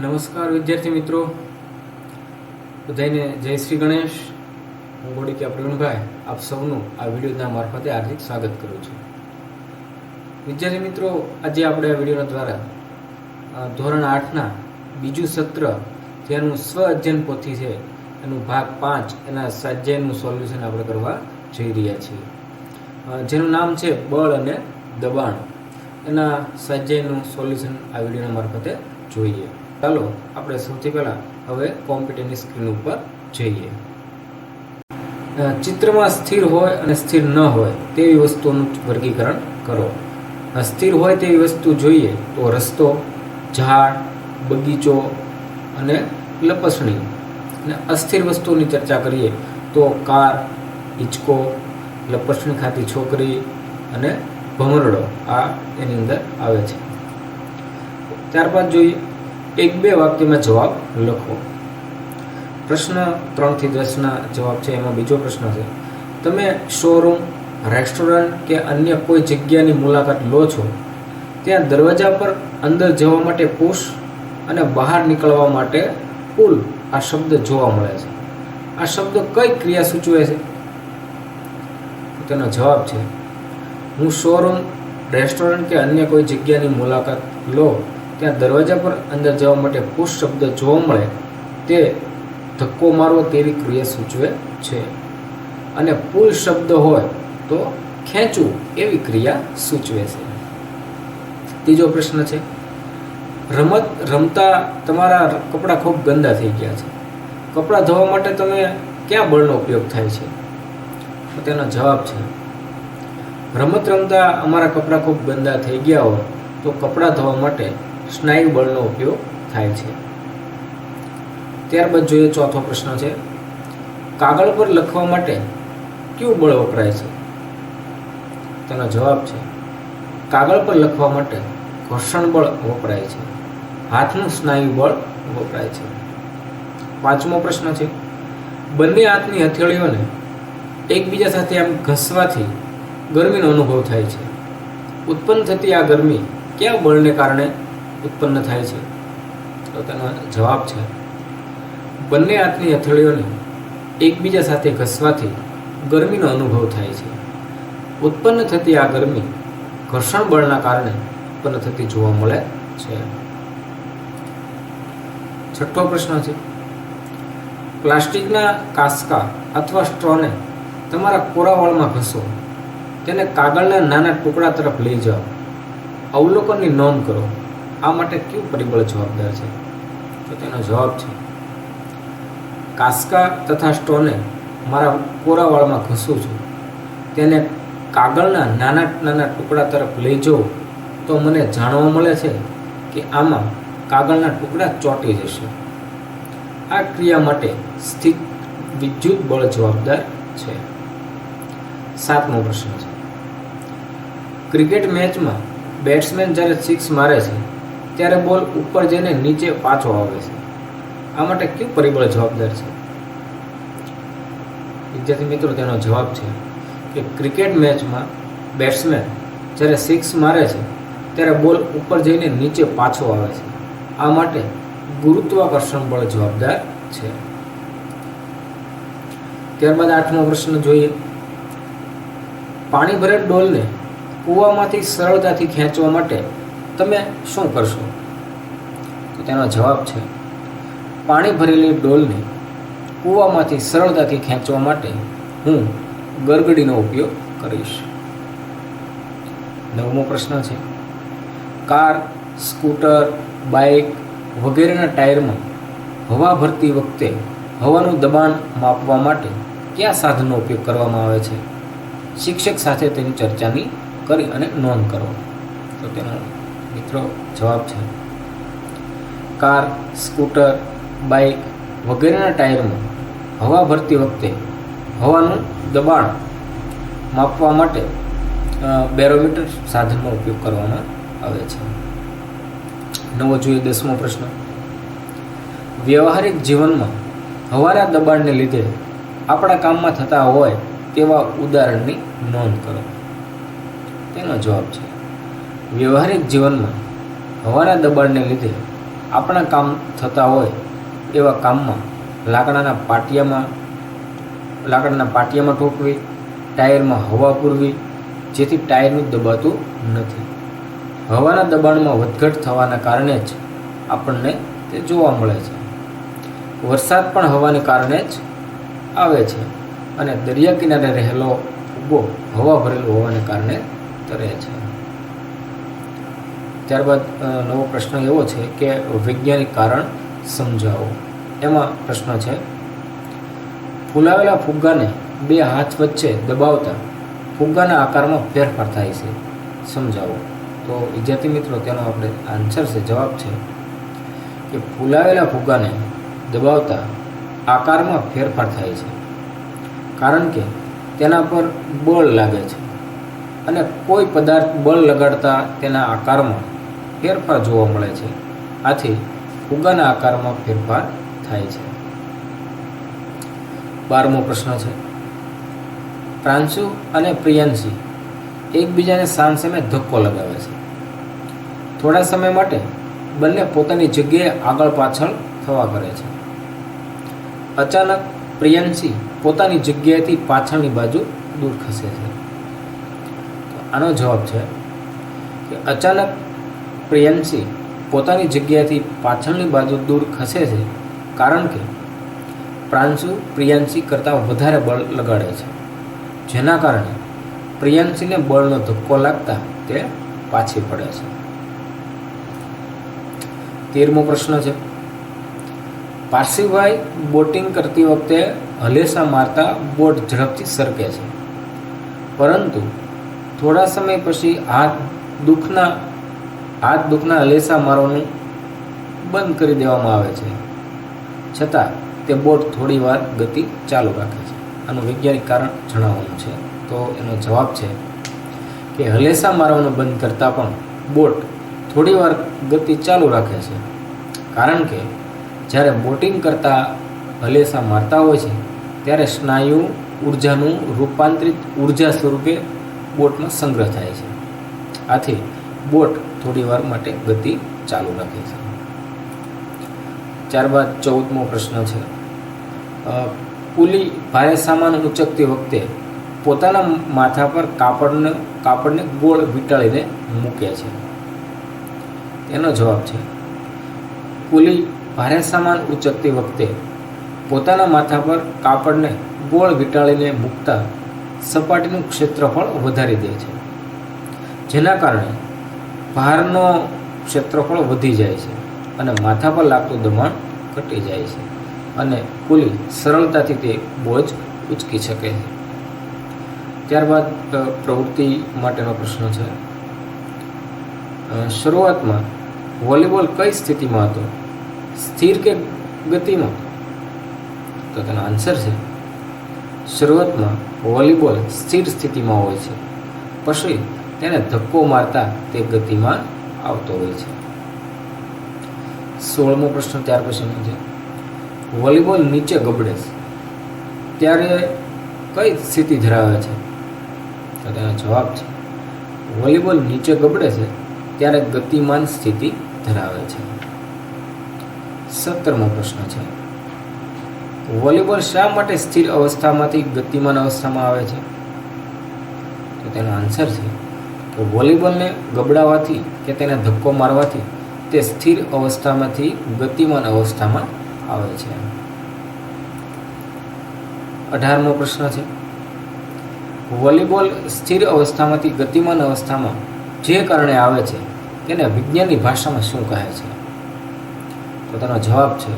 નમસ્કાર વિદ્યાર્થી મિત્રો. બધાને જય શ્રી ગણેશ. હું ગોડીક્યા પ્રવીણભાઈ. આપ સૌનું આ વિડીયોના મારફતે હાર્દિક સ્વાગત કરું છું. વિદ્યાર્થી મિત્રો, આજે આપણે આ વિડીયોના દ્વારા ધોરણ આઠના બીજું સત્ર, જેનું સ્વ અધ્યયન પોથી છે, એનું ભાગ પાંચ, એના સ્વાધ્યાયનું સોલ્યુશન આપણે કરવા જઈ રહ્યા છીએ. જેનું નામ છે બળ અને દબાણ. એના સ્વાધ્યાયનું સોલ્યુશન આ વિડીયોના મારફતે જોઈએ. ચાલો આપણે સૌથી પહેલાં હવે કોમ્પ્યુટરની સ્ક્રીન ઉપર જઈએ. ચિત્રમાં સ્થિર હોય અને સ્થિર ન હોય તેવી વસ્તુઓનું વર્ગીકરણ કરો. સ્થિર હોય તેવી વસ્તુ જોઈએ તો રસ્તો, ઝાડ, બગીચો અને લપસણી. અને અસ્થિર વસ્તુઓની ચર્ચા કરીએ તો કાર, હિંચકો, લપસણી ખાતી છોકરી અને ભમરડો આ એની અંદર આવે છે. ત્યારબાદ જોઈએ એક બે વાક્યમાં જવાબ લખો. પ્રશ્ન ત્રણથી દસના જવાબ છે, એમાં બીજો પ્રશ્ન છે. તમે શોરૂમ રેસ્ટોરન્ટ કે અન્ય કોઈ જગ્યાની મુલાકાત લો છો, ત્યાં દરવાજા પર અંદર જવા માટે પુશ અને બહાર નીકળવા માટે પુલ આ શબ્દ જોવા મળે છે. આ શબ્દ કઈ ક્રિયા સૂચવે છે? તેનો જવાબ છે, હું શોરૂમ રેસ્ટોરન્ટ કે અન્ય કોઈ જગ્યાની મુલાકાત લો ત્યાં દરવાજા પર અંદર જવા માટે પુશ શબ્દ જોવા મળે તે ધક્કો મારવો તેવી ક્રિયા સૂચવે છે. અને પુલ શબ્દ હોય તો ખેંચવું એવી ક્રિયા સૂચવે છે. ત્રીજો પ્રશ્ન છે, રમત રમતા તમારા કપડાં ખૂબ ગંદા થઈ ગયા છે. કપડાં ધોવા માટે તમે ક્યાં બળનો ઉપયોગ થાય છે? તેનો જવાબ છે, રમત રમતા અમારા કપડાં ખૂબ ગંદા થઈ ગયા હોય તો કપડાં ધોવા માટે સ્નાયુ બળનો ઉપયોગ થાય છે. ત્યારબાદ જોઈએ ચોથો પ્રશ્ન છે, કાગળ પર લખવા માટે કયું બળ વપરાય છે? તેનો જવાબ છે, કાગળ પર લખવા માટે ઘર્ષણ બળ વપરાય છે. હાથનું સ્નાયુ બળ વપરાય છે. પાંચમો પ્રશ્ન છે, બંને હાથની હથેળીઓને એકબીજા સાથે આમ ઘસવાથી ગરમીનો અનુભવ થાય છે. ઉત્પન્ન થતી આ ગરમી કયા બળને કારણે ઉત્પન્ન થાય છે. તો તેનો જવાબ છે, બંને હાથની હથેળીઓને એકબીજા સાથે ઘસવાથી ગરમીનો અનુભવ થાય છે. ઉત્પન્ન થતી આ ગરમી ઘર્ષણ બળના કારણે ઉત્પન્ન થતી જોવા મળે છે. છઠ્ઠો પ્રશ્ન છે, પ્લાસ્ટિકના કાસકા અથવા સ્ટ્રોને તમારા કોરાવાળમાં ઘસો, તેને કાગળના નાના ટુકડા તરફ લઈ જાઓ. અવલોકનની નોંધ કરો. આ માટે કયું પરિબળ જવાબદાર છે? તો તેનો જવાબ છે, કાસ્કા તથા સ્ટોને મારા કોરાવાળમાં ઘસું છું. તેને કાગળના નાના નાના ટુકડા તરફ લઈ જવું તો મને જાણવા મળે છે કે આમાં કાગળના ટુકડા ચોંટી જશે. આ ક્રિયા માટે સ્થિત વિદ્યુત બળ જવાબદાર છે. સાતમો પ્રશ્ન છે. ક્રિકેટ મેચમાં બેટ્સમેન જ્યારે સિક્સ મારે છે ત્યારે બોલ ઉપર જઈને નીચે પાછો આવે છે. આ માટે કયું પરિબળ જવાબદાર છે? વિદ્યાર્થી મિત્રો, તેનો જવાબ છે કે ક્રિકેટ મેચમાં બેટ્સમેન જ્યારે સિક્સ મારે છે, ત્યારે બોલ ઉપર જઈને નીચે પાછો આવે છે. આ માટે ગુરુત્વાકર્ષણ બળ જવાબદાર છે. ત્યારબાદ આઠમો પ્રશ્ન જોઈએ. પાણી ભરેલ ડોલને કૂવામાંથી સરળતાથી ખેંચવા માટે તમે શું કરશો? તેનો જવાબ છે, પાણી ભરેલી ડોલને કૂવામાંથી સરળતાથી ખેંચવા માટે હું ગરગડીનો ઉપયોગ કરીશ. નવમો પ્રશ્ન છે, કાર, સ્કૂટર, બાઇક વગેરેના ટાયરમાં હવા ભરતી વખતે હવાનું દબાણ માપવા માટે કયા સાધનનો ઉપયોગ કરવામાં આવે છે? શિક્ષક સાથે તેની ચર્ચાની કરી અને નોંધ કરો. તો તેનો મિત્રો જવાબ છે કાર, સ્કૂટર, બાઇક વગેરેના ટાયરમાં હવા ભરતી વખતે હવાનું દબાણ માપવા માટે બેરોમીટર સાધનનો ઉપયોગ કરવામાં આવે છે. નવો જોઈએ દસમો પ્રશ્ન. વ્યવહારિક જીવનમાં હવાના દબાણને લીધે આપણા કામમાં થતા હોય તેવા ઉદાહરણની નોંધ કરો. તેનો જવાબ છે. વ્યવહારિક જીવનમાં હવાના દબાણને લીધે આપણા કામ થતા હોય એવા કામમાં લાકડાના પાટિયામાં લાકડાના પાટિયામાં ઠોકવી ટાયરમાં હવા પૂરવી, જેથી ટાયરનું દબાતું નથી. હવાના દબાણમાં વધઘટ થવાના કારણે જ આપણને તે જોવા મળે છે. વરસાદ પણ હવાને કારણે જ આવે છે અને દરિયા કિનારે રહેલો ફુગ્ગો હવા ભરેલો હોવાને કારણે તરે છે. ત્યારબાદ નવો પ્રશ્ન એવો છે કે વૈજ્ઞાનિક કારણ સમજાવો. એમાં પ્રશ્ન છે, ફૂલાવેલા ફુગ્ગાને બે હાથ વચ્ચે દબાવતા ફુગ્ગાના આકારમાં ફેરફાર થાય છે. સમજાવો. તો વિદ્યાર્થી મિત્રો, તેનો આપણે આન્સર છે, જવાબ છે કે ફૂલાવેલા ફુગ્ગાને દબાવતા આકારમાં ફેરફાર થાય છે. કારણ કે તેના પર બળ લાગે છે અને કોઈ પદાર્થ બળ લગાડતા તેના આકારમાં ફેરફાર જોવા મળે છે. આથી ફુગ્ગાના આકારમાં ફેરફાર થાય છે. બારમો પ્રશ્ન છે. પ્રાંશુ અને પ્રિયાંશી એકબીજાને સામસામે ધક્કો લગાવે છે. થોડા સમય માટે બંને પોતાની જગ્યાએ આગળ પાછળ થવા કરે છે. અચાનક પ્રિયંશી પોતાની જગ્યાએથી પાછળની બાજુ દૂર ખસે છે. આનો જવાબ છે કે અચાનક પ્રિયાંશી પોતાની જગ્યાથી પાછળની બાજુ દૂર ખસે છે, કારણ કે પ્રાંશુ પ્રિયાંશી કરતાં વધારે બળ લગાડે છે. જેના કારણે પ્રિયાંશીને બળનો ધક્કો લાગતા તે પાછી પડે છે. તેરમો પ્રશ્ન છે. પારસીભાઈ બોટિંગ કરતી વખતે હલેસા મારતા બોટ ઝડપથી સરકે છે. પરંતુ થોડા સમય પછી હાથ દુઃખના હાથ દુઃખના હલેસા મારવાનું બંધ કરી દેવામાં આવે છે. છતાં તે બોટ થોડી વાર ગતિ ચાલુ રાખે છે. આનું વૈજ્ઞાનિક કારણ જણાવવાનું છે. તો એનો જવાબ છે કે હલેસા મારવાનું બંધ કરતાં પણ બોટ થોડી વાર ગતિ ચાલુ રાખે છે. કારણ કે જ્યારે બોટિંગ કરતાં હલેસા મારતા હોય છે, ત્યારે સ્નાયુ ઉર્જાનું રૂપાંતરિત ઊર્જા સ્વરૂપે બોટનો સંગ્રહ થાય છે. આથી બોટ થોડી વાર માટે ગતિ ચાલુ રાખે છે. ત્યારબાદ ચૌદમો પ્રશ્ન છે. કુલી ભારે સામાન ઉંચકતી વખતે પોતાના માથા પર કાપડને કાપડને ગોળ વીંટાળીને મૂકે છે. એનો જવાબ છે. પુલી ભારે સામાન ઉંચકતી વખતે પોતાના માથા પર કાપડને ગોળ વીંટાળીને મૂકતા સપાટીનું ક્ષેત્રફળ વધારી દે છે. જેના કારણે ભારનો ક્ષેત્રફળ વધી જાય છે અને માથા પર લાગતું દબાણ ઘટી જાય છે અને કુલી સરળતાથી તે બોજ ઉચકી શકે છે. ત્યારબાદ પ્રવૃત્તિ માટેનો પ્રશ્ન છે. શરૂઆતમાં વોલીબોલ કઈ સ્થિતિમાં હતો? સ્થિર કે ગતિમાં? તો તેનો આન્સર છે, શરૂઆતમાં વોલીબોલ સ્થિર સ્થિતિમાં હોય છે. પછી તેને ધક્કો મારતા તે ગતિમાં આવતો હોય છે. સોળમો પ્રશ્ન ત્યાર પછીનો છે વોલીબોલ નીચે ગબડે છે. ત્યારે કઈ સ્થિતિ ધરાવે છે? તો તેનો જવાબ છે, વોલીબોલ નીચે ગબડે છે ત્યારે ગતિમાન સ્થિતિ ધરાવે છે. સત્તરમો પ્રશ્ન છે, વોલીબોલ શા માટે સ્થિર અવસ્થામાંથી ગતિમાન અવસ્થામાં આવે છે? તો તેનો આન્સર છે વોલીબોલને ગબડાવવાથી કે તેને ધક્કો મારવાથી તે સ્થિર અવસ્થામાંથી ગતિમાન અવસ્થામાં આવે છે. અઢારમો પ્રશ્ન છે. વોલીબોલ સ્થિર અવસ્થામાંથી ગતિમાન અવસ્થામાં જે કારણે આવે છે તેને વિજ્ઞાનની ભાષામાં શું કહે છે? તો તેનો જવાબ છે,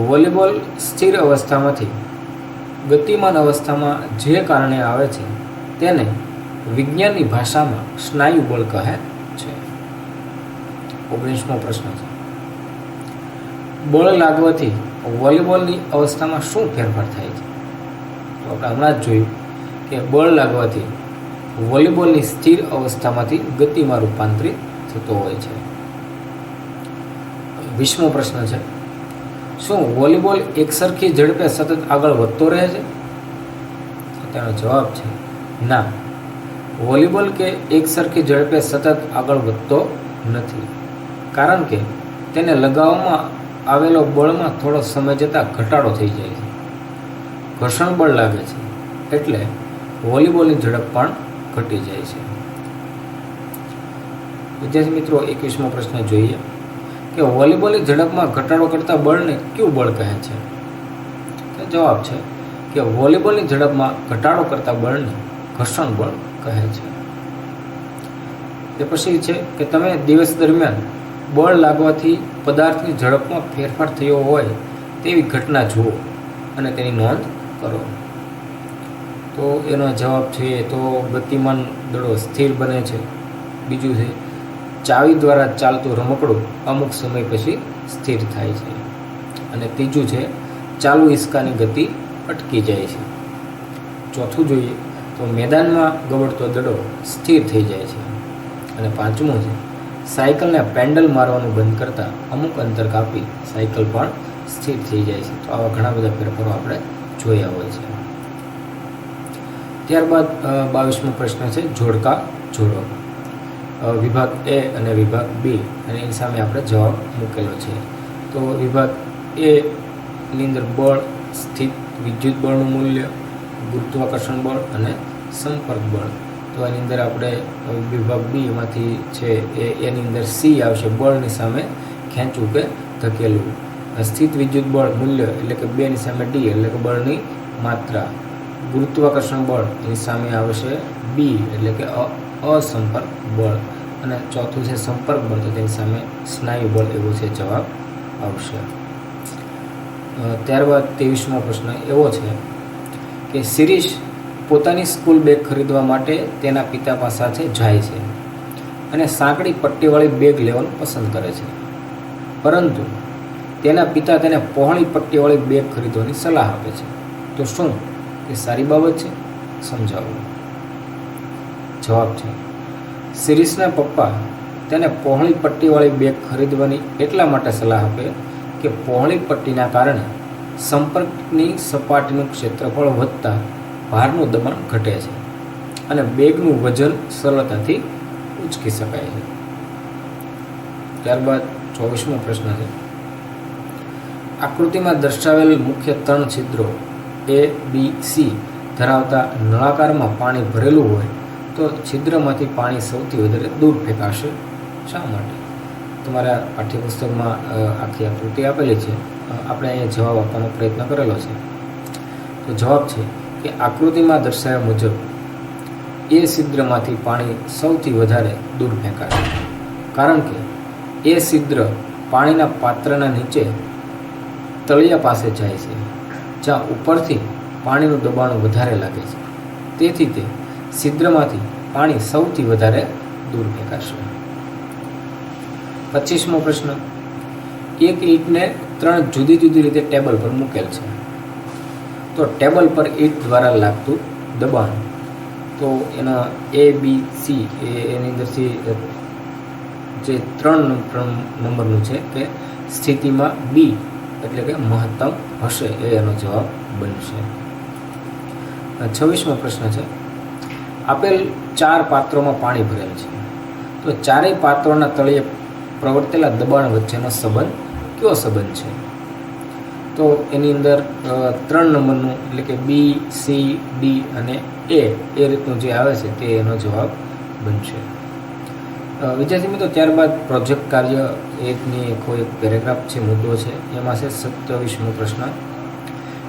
વોલીબોલ સ્થિર અવસ્થામાંથી ગતિમાન અવસ્થામાં જે કારણે આવે છે તેને વિજ્ઞાનની ભાષામાં સ્નાયુ બળ કહે છે. ઓગણીસમો પ્રશ્ન છે. બળ લાગવાથી વોલીબોલની અવસ્થામાં શું ફેરફાર થાય છે? તો આપણે હમણાં જ જોયું કે બળ લાગવાથી વોલીબોલની સ્થિર અવસ્થામાંથી ગતિમાં રૂપાંતરિત થતો હોય છે. વીસમો પ્રશ્ન છે. શું વોલીબોલ એકસરખી ઝડપે સતત આગળ વધતો રહે છે? તેનો જવાબ છે ના. વોલીબોલ કે એકસરખી ઝડપે સતત આગળ વધતો નથી. કારણ કે તેને લગાવવામાં આવેલો બળમાં થોડો સમય જતાં ઘટાડો થઈ જાય છે. ઘર્ષણ બળ લાગે છે, એટલે વોલીબોલની ઝડપ પણ ઘટી જાય છે. વિદ્યાર્થી મિત્રો, એકવીસમો પ્રશ્ન જોઈએ કે વોલીબોલની ઝડપમાં ઘટાડો કરતા બળને કયું બળ કહે છે? જવાબ છે કે વોલીબોલની ઝડપમાં ઘટાડો કરતા બળને ઘર્ષણ બળ કહે છે. તે પછી છે કે તમે દિવસ દરમિયાન બળ લાગવાથી પદાર્થની ઝડપમાં ફેરફાર થયો હોય તેવી ઘટના જુઓ અને તેની નોંધ કરો. તો એનો જવાબ છે તો ગતિમાન દળો સ્થિર બને છે. બીજું છે, ચાવી દ્વારા ચાલતું રમકડું અમુક સમય પછી સ્થિર થાય છે. અને ત્રીજું છે, ચાલુ હિસ્કાની ગતિ અટકી જાય છે. ચોથું જોઈએ તો મેદાનમાં ગવડતો દડો સ્થિર થઈ જાય છે. અને પાંચમું છે, સાયકલને પેન્ડલ મારવાનું બંધ કરતાં અમુક અંતર કાપી સાયકલ પણ સ્થિર થઈ જાય છે. તો આવા ઘણા બધા ફેરફારો આપણે જોયા હોય છે. ત્યારબાદ બાવીસમો પ્રશ્ન છે, જોડકા જોડો. વિભાગ એ અને વિભાગ બી અને એની સામે આપણે જવાબ મૂકેલો છે. તો વિભાગ એની અંદર બળ, સ્થિત વિદ્યુત બળનું મૂલ્ય ગુરુત્વાકર્ષણ બળ અને સંપર્ક બળ. તો એની અંદર આપણે વિભાગ બી એમાંથી છે એ, એની અંદર સી આવશે બળની સામે ખેંચવું કે ધકેલવું. સ્થિત વિદ્યુત બળ મૂલ્ય એટલે કે બેની સામે ડી એટલે કે બળની માત્રા. ગુરુત્વાકર્ષણ બળ એની સામે આવશે બી એટલે કે અસંપર્ક બળ. અને ચોથું છે સંપર્ક બળ, તો તેની સામે સ્નાયુ બળ એવો છે જવાબ આવશે. ત્યારબાદ ત્રેવીસમો પ્રશ્ન એવો છે કે શિરીષ પોતાની સ્કૂલ બેગ ખરીદવા માટે તેના પિતા પાસે જાય છે અને સાંકડી પટ્ટીવાળી બેગ લેવાનું પસંદ કરે છે. પરંતુ તેના પિતા તેને પહોળી પટ્ટીવાળી બેગ ખરીદવાની સલાહ આપે છે. તો શું એ સારી બાબત છે? સમજાવો. જવાબ છે. શિરીષના પપ્પા તેને પહોળી પટ્ટીવાળી બેગ ખરીદવાની એટલા માટે સલાહ આપે કે પહોળી પટ્ટીના કારણે સંપર્કની સપાટીનું ક્ષેત્રફળ વધતા ભારનું દબાણ ઘટે છે અને બેગનું વજન સરળતાથી ઉચકી શકાય છે. ત્યારબાદ ચોવીસમો પ્રશ્ન છે. આકૃતિમાં દર્શાવેલ મુખ્ય ત્રણ છિદ્રો એ બી સી ધરાવતા નળાકારમાં પાણી ભરેલું હોય તો છિદ્રમાંથી પાણી સૌથી વધારે દૂર ફેંકાશે. શા માટે? તમારા પાઠ્યપુસ્તકમાં આખી આકૃતિ આપેલી છે. આપણે અહીંયા જવાબ આપવાનો પ્રયત્ન કરેલો છે. તો જવાબ છે કે આકૃતિમાં દર્શાવ્યા મુજબ એ છિદ્રમાંથી પાણી સૌથી વધારે દૂર ફેંકાશે કારણ કે એ છિદ્ર પાણીના પાત્રના નીચે તળિયા પાસે જાય છે, જ્યાં ઉપરથી પાણીનું દબાણ વધારે લાગે છે. તેથી તે છિદ્રમાંથી પાણી સૌથી વધારે દૂર ફેંકાશે. પચીસમો પ્રશ્ન. એક ઈંટને ત્રણ જુદી જુદી રીતે ટેબલ પર મૂકેલ છે. તો ટેબલ પર ઈંટ દ્વારા લાગતું દબાણ. તો એના એ બી સી એ એની અંદરથી જે ત્રણ નંબર- નંબરનું છે કે સ્થિતિમાં બી એટલે કે મહત્તમ હશે એ એનો જવાબ બનશે. છવ્વીસમો પ્રશ્ન છે. આપેલ ચાર પાત્રોમાં પાણી ભરેલ છે. તો ચારેય પાત્રોના તળિયે પ્રવર્તેલા દબાણ વચ્ચેનો સંબંધ કયો સંબંધ છે? તો એની અંદર ત્રણ નંબરનું એટલે કે બી સી ડી અને એ એ રીતનું જે આવે છે તે એનો જવાબ બનશે. વિદ્યાર્થી મિત્રો, ત્યારબાદ પ્રોજેક્ટ કાર્ય એકની એકો એક પેરેગ્રાફ છે મુદ્દો છે, એમાં છે સત્યાવીસમો પ્રશ્ન.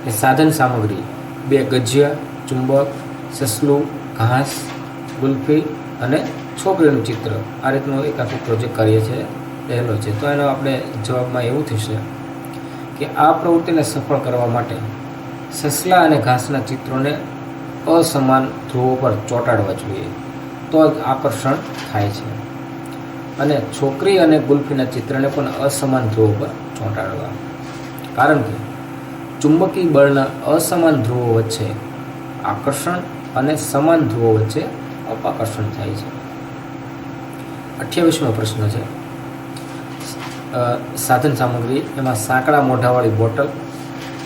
એ સાધન સામગ્રી, બે ગજિયા, ચુંબક, સસલું, ઘાસ, ગુલ્ફી અને છોકરીનું ચિત્ર. આ રીતનું એક આખું પ્રોજેક્ટ કાર્ય છે. પહેલો છે. તો એનો આપણે જવાબમાં એવું થશે કે આ પ્રવૃત્તિને સફળ કરવા માટે સસલા અને ઘાસના ચિત્રોને અસમાન ધ્રુવો પર ચોંટાડવા જોઈએ. તો જ આકર્ષણ થાય છે. અને છોકરી અને ગુલ્ફીના ચિત્રને પણ અસમાન ધ્રુવો પર ચોંટાડવા. કારણ કે ચુંબકી બળના અસમાન ધ્રુવો વચ્ચે આકર્ષણ અને સમાન ધ્રુવો વચ્ચે અપાકર્ષણ થાય છે. અઠ્યાવીસમો પ્રશ્ન છે. સાધન સામગ્રી, એમાં સાંકડા મોઢાવાળી બોટલ,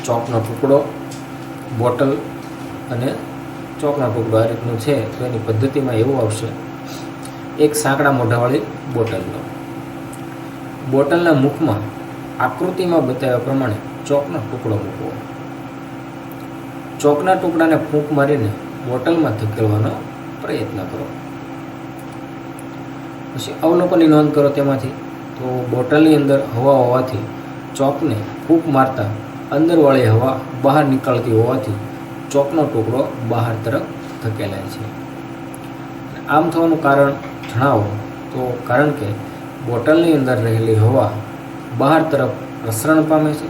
ચોકનો ટુકડો, બોટલ અને ચોકનો ટુકડો આ રીતનું છે, તો એની પદ્ધતિમાં એવું આવશે. એક સાંકડા મોઢાવાળી બોટલ લો બોટલના મુખમાં આકૃતિમાં બતાવ્યા પ્રમાણે ચોકનો ટુકડો મૂકવો. ચોકના ટુકડાને ફૂંક મારીને બોટલમાં ધકેલવાનો પ્રયત્ન કરો. પછી અવલોકનની નોંધ કરો તેમાંથી. તો બોટલની અંદર હવા હોવાથી ચોકને ફૂંક મારતા અંદરવાળી હવા બહાર નીકળતી હોવાથી ચોકનો ટુકડો બહાર તરફ ધકેલાય છે. આમ થવાનું કારણ જણાવો તો કારણ કે બોટલની અંદર રહેલી હવા બહાર તરફ પ્રસરણ પામે છે.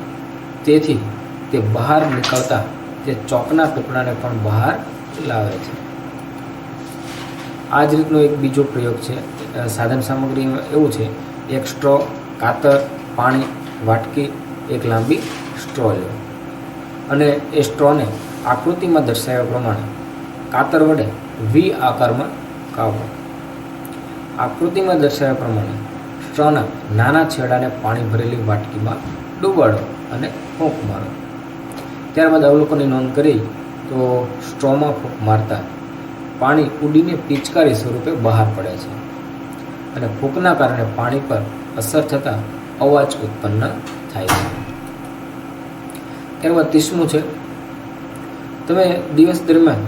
તેથી તે બહાર નીકળતા તે ચોકના ટુકડાને પણ બહાર લાવે છે. આ જ રીતનો એક બીજો પ્રયોગ છે. સાધન સામગ્રીમાં એવું છે એક સ્ટ્રો, કાતર, પાણી, વાટકી, એક લાંબી સ્ટ્રો લો અને એ સ્ટ્રોને આકૃતિમાં દર્શાવ્યા પ્રમાણે કાતર વડે વી આકારમાં કાપો. આકૃતિમાં દર્શાવ્યા પ્રમાણે સ્ટ્રોના નાના છેડાને પાણી ભરેલી વાટકીમાં ડૂબાડો અને ફૂંક મારો. ત્યારબાદ અવલોકનની નોંધ કરી તો સ્ટ્રોમાં ફૂંક મારતા પાણી ઉડીને પિચકારી સ્વરૂપે બહાર પડે છે. અને ફૂંકના કારણે પાણી પર અસર થતાં અવાજ ઉત્પન્ન થાય છે. ત્યારબાદ ત્રીસમું છે, તમે દિવસ દરમિયાન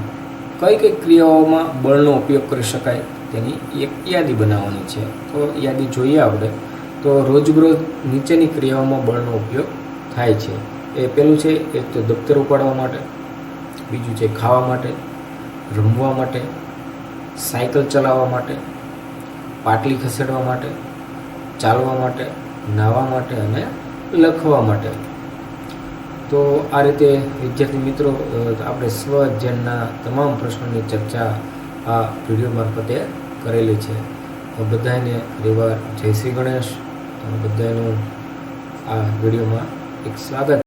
કઈ કઈ ક્રિયાઓમાં બળનો ઉપયોગ કરી શકાય તેની એક યાદી બનાવવાની છે. તો યાદી જોઈએ આપણે, તો રોજબરોજ નીચેની ક્રિયાઓમાં બળનો ઉપયોગ થાય છે. એ પેલું છે, એક તો દફતર ઉપાડવા માટે, બીજું છે ખાવા માટે, રમવા માટે, સાયકલ ચલાવવા માટે પાટલી ખસેડવા માટે, ચાલવા માટે, નાહવા માટે અને લખવા માટે. તો આ રીતે વિદ્યાર્થી મિત્રો આપણે સ્વજનના તમામ પ્રશ્નોની ચર્ચા આ વીડિયો મારફતે કરેલી છે. તો બધાને ફરીવાર જય શ્રી ગણેશ. બધાનું આ વિડીયોમાં એક સ્વાગત.